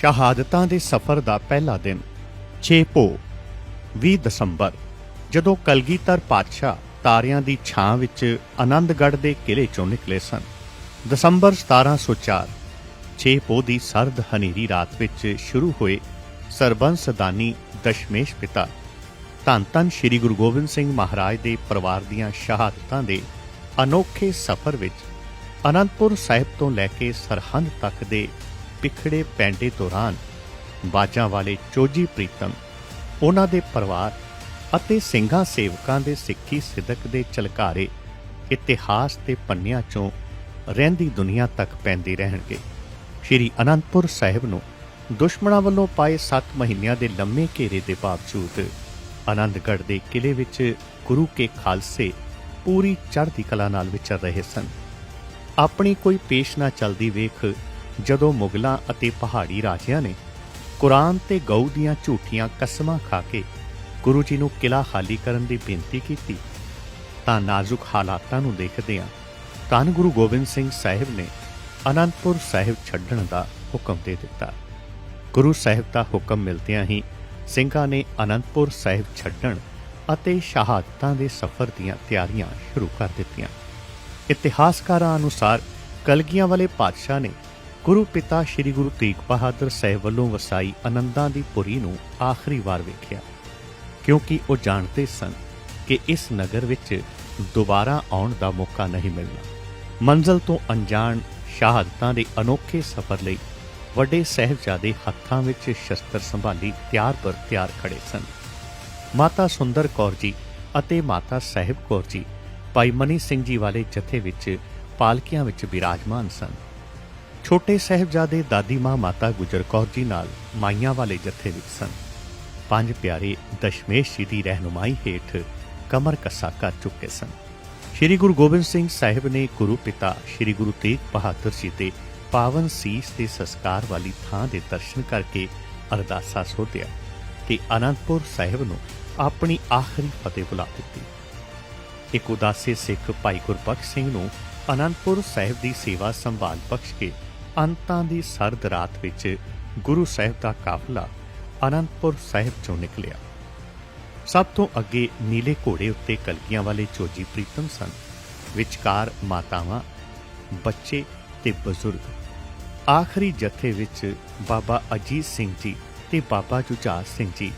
ਸ਼ਹਾਦਤਾਂ ਦੇ ਸਫ਼ਰ ਦਾ ਪਹਿਲਾ ਦਿਨ 6 ਪੋ 20 ਦਸੰਬਰ, ਜਦੋਂ ਕਲਗੀਧਰ ਪਾਤਸ਼ਾਹ ਤਾਰਿਆਂ ਦੀ ਛਾਂ ਵਿੱਚ ਆਨੰਦਗੜ੍ਹ ਦੇ ਕਿਲੇ ਚੋਂ ਨਿਕਲੇ ਸਨ। ਦਸੰਬਰ 1704 6 ਪੋ ਦੀ ਸਰਦ ਹਨੇਰੀ ਰਾਤ ਵਿੱਚ ਸ਼ੁਰੂ ਹੋਏ ਸਰਬੰਸ ਦਾਨੀ ਦਸ਼ਮੇਸ਼ ਪਿਤਾ ਧੰਨ ਧੰਨ ਸ੍ਰੀ ਗੁਰੂ ਗੋਬਿੰਦ ਸਿੰਘ ਮਹਾਰਾਜ ਦੇ ਪਰਿਵਾਰ ਦੀਆਂ ਸ਼ਹਾਦਤਾਂ ਦੇ ਅਨੋਖੇ ਸਫ਼ਰ ਵਿੱਚ ਅਨੰਦਪੁਰ ਸਾਹਿਬ ਤੋਂ ਲੈ ਕੇ ਸਰਹੰਦ ਤੱਕ ਦੇ ਪਿਖੜੇ ਪੈਂਡੇ ਦੌਰਾਨ ਬਾਜਾਂ ਵਾਲੇ ਚੋਜੀ ਪ੍ਰੀਤਮ, ਉਹਨਾਂ ਦੇ ਪਰਿਵਾਰ ਅਤੇ ਸਿੰਘਾਂ ਸੇਵਕਾਂ ਦੇ ਸਿੱਖੀ ਸਿਦਕ ਦੇ ਚਲਕਾਰੇ ਇਤਿਹਾਸ ਦੇ ਪੰਨਿਆਂ ਚੋਂ ਰਹਿੰਦੀ ਦੁਨੀਆ ਤੱਕ ਪੈਂਦੇ ਰਹਿਣਗੇ। ਸ਼੍ਰੀ ਅਨੰਦਪੁਰ ਸਾਹਿਬ ਨੂੰ ਦੁਸ਼ਮਣਾਂ ਵੱਲੋਂ ਪਾਏ 7 ਮਹੀਨਿਆਂ ਦੇ ਲੰਮੇ ਘੇਰੇ ਦੇ ਬਾਵਜੂਦ ਆਨੰਦਗੜ੍ਹ ਦੇ ਕਿਲੇ ਵਿੱਚ ਗੁਰੂ ਕੇ ਖਾਲਸੇ ਪੂਰੀ ਚੜ੍ਹਦੀ ਕਲਾ ਨਾਲ ਵਿਚਰ ਰਹੇ ਸਨ। ਆਪਣੀ ਕੋਈ ਪੇਸ਼ ਨਾ ਚਲਦੀ ਵੇਖ ਜਦੋਂ ਮੁਗਲਾਂ ਅਤੇ ਪਹਾੜੀ ਰਾਜਿਆਂ ਨੇ ਕੁਰਾਨ ਤੇ ਗਊ ਦੀਆਂ ਝੂਠੀਆਂ ਕਸਮਾਂ ਖਾ ਕੇ ਗੁਰੂ ਜੀ ਨੂੰ ਕਿਲਾ ਖਾਲੀ ਕਰਨ ਦੀ ਬੇਨਤੀ ਕੀਤੀ, ਤਾਂ ਨਾਜ਼ੁਕ ਹਾਲਾਤਾਂ ਨੂੰ ਦੇਖਦਿਆਂ ਧੰਨ ਗੁਰੂ ਗੋਬਿੰਦ ਸਿੰਘ ਸਾਹਿਬ ਨੇ ਅਨੰਦਪੁਰ ਸਾਹਿਬ ਛੱਡਣ ਦਾ ਹੁਕਮ ਦੇ ਦਿੱਤਾ। ਗੁਰੂ ਸਾਹਿਬ ਦਾ ਹੁਕਮ ਮਿਲਦਿਆਂ ਹੀ ਸਿੰਘਾਂ ਨੇ ਅਨੰਦਪੁਰ ਸਾਹਿਬ ਛੱਡਣ ਅਤੇ ਸ਼ਹਾਦਤਾਂ ਦੇ ਸਫ਼ਰ ਦੀਆਂ ਤਿਆਰੀਆਂ ਸ਼ੁਰੂ ਕਰ ਦਿੱਤੀਆਂ। ਇਤਿਹਾਸਕਾਰਾਂ ਅਨੁਸਾਰ ਕਲਗੀਆਂ ਵਾਲੇ ਪਾਤਸ਼ਾਹ ਨੇ ਗੁਰੂ ਪਿਤਾ ਸ੍ਰੀ ਗੁਰੂ ਤੇਗ ਬਹਾਦਰ ਸਾਹਿਬ ਵੱਲੋਂ ਵਸਾਈ ਆਨੰਦਾਂ ਦੀ ਪੁਰੀ ਨੂੰ ਆਖਰੀ ਵਾਰ ਵੇਖਿਆ, ਕਿਉਂਕਿ ਉਹ ਜਾਣਦੇ ਸਨ ਕਿ ਇਸ ਨਗਰ ਵਿੱਚ ਦੁਬਾਰਾ ਆਉਣ ਦਾ ਮੌਕਾ ਨਹੀਂ ਮਿਲਣਾ। ਮੰਜ਼ਲ ਤੋਂ ਅਣਜਾਣ ਸ਼ਹਾਦਤਾਂ ਦੇ ਅਨੋਖੇ ਸਫ਼ਰ ਲਈ ਵੱਡੇ ਸਹਿਬਜ਼ਾਦੇ ਹੱਥਾਂ ਵਿੱਚ ਸ਼ਸਤਰ ਸੰਭਾਲੀ ਤਿਆਰ ਪਰ ਤਿਆਰ ਖੜੇ ਸਨ। ਮਾਤਾ ਸੁੰਦਰ ਕੌਰ ਜੀ ਅਤੇ ਮਾਤਾ ਸਾਹਿਬ ਕੌਰ ਜੀ, ਭਾਈ ਮਨੀ ਸਿੰਘ ਜੀ ਵਾਲੇ ਜਥੇ ਵਿੱਚ ਪਾਲਕੀਆਂ ਵਿੱਚ ਬਿਰਾਜਮਾਨ ਸਨ। ਛੋਟੇ ਸਾਹਿਬਜ਼ਾਦੇ ਦਾਦੀ ਮਾਂ ਮਾਤਾ ਗੁਜਰ ਕੌਰ ਜੀ ਨਾਲ ਮਾਈਆਂ ਵਾਲੇ ਜਥੇ ਵਿੱਚ ਸਨ। ਪੰਜ ਪਿਆਰੇ ਦਸ਼ਮੇਸ਼ ਜੀ ਦੀ ਰਹਿਨੁਮਾਈ ਹੇਠ ਕਮਰ ਕੱਸਾ ਕਰ ਚੁੱਕੇ ਸਨ। ਸ੍ਰੀ ਗੁਰੂ ਗੋਬਿੰਦ ਸਿੰਘ ਸਾਹਿਬ ਨੇ ਗੁਰੂ ਪਿਤਾ ਸ੍ਰੀ ਗੁਰੂ ਤੇਗ ਬਹਾਦਰ ਜੀ ਦੇ ਪਾਵਨ ਸੀਸ ਦੇ ਸੰਸਕਾਰ ਵਾਲੀ ਥਾਂ ਦੇ ਦਰਸ਼ਨ ਕਰਕੇ ਅਰਦਾਸਾ ਸੋਧਿਆ ਕਿ ਅਨੰਦਪੁਰ ਸਾਹਿਬ ਨੂੰ ਆਪਣੀ ਆਖਰੀ ਫਤਿਹ ਬੁਲਾ ਦਿੱਤੀ। ਇੱਕ ਉਦਾਸੇ ਸਿੱਖ ਭਾਈ ਗੁਰਬਖਸ਼ ਸਿੰਘ ਨੂੰ ਅਨੰਦਪੁਰ ਸਾਹਿਬ ਦੀ ਸੇਵਾ ਸੰਭਾਲ ਬਖਸ਼ ਕੇ ਅੰਤਾਂ ਦੀ ਸਰਦ ਰਾਤ ਵਿੱਚ ਗੁਰੂ ਸਾਹਿਬ ਦਾ ਕਾਫਲਾ ਅਨੰਦਪੁਰ ਸਾਹਿਬ ਚੋਂ ਨਿਕਲਿਆ। ਸਭ ਤੋਂ ਅੱਗੇ ਨੀਲੇ ਘੋੜੇ ਉੱਤੇ ਕਲਗੀਆਂ ਵਾਲੇ ਚੋਜੀ ਪ੍ਰੀਤਮ ਸਨ। ਵਿਚਕਾਰ ਮਾਤਾਵਾਂ, ਬੱਚੇ ਤੇ ਬਜ਼ੁਰਗ। ਆਖਰੀ ਜਥੇ ਵਿੱਚ ਬਾਬਾ ਅਜੀਤ ਸਿੰਘ ਜੀ ਤੇ ਬਾਬਾ ਜੁਝਾਰ ਸਿੰਘ ਜੀ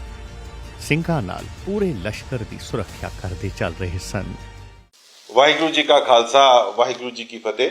ਸਿੰਘਾਂ ਨਾਲ ਪੂਰੇ ਲਸ਼ਕਰ ਦੀ ਸੁਰੱਖਿਆ ਕਰਦੇ ਚੱਲ ਰਹੇ ਸਨ। ਵਾਹਿਗੁਰੂ ਜੀ ਕਾ ਖਾਲਸਾ, ਵਾਹਿਗੁਰੂ ਜੀ ਕੀ ਫਤਿਹ।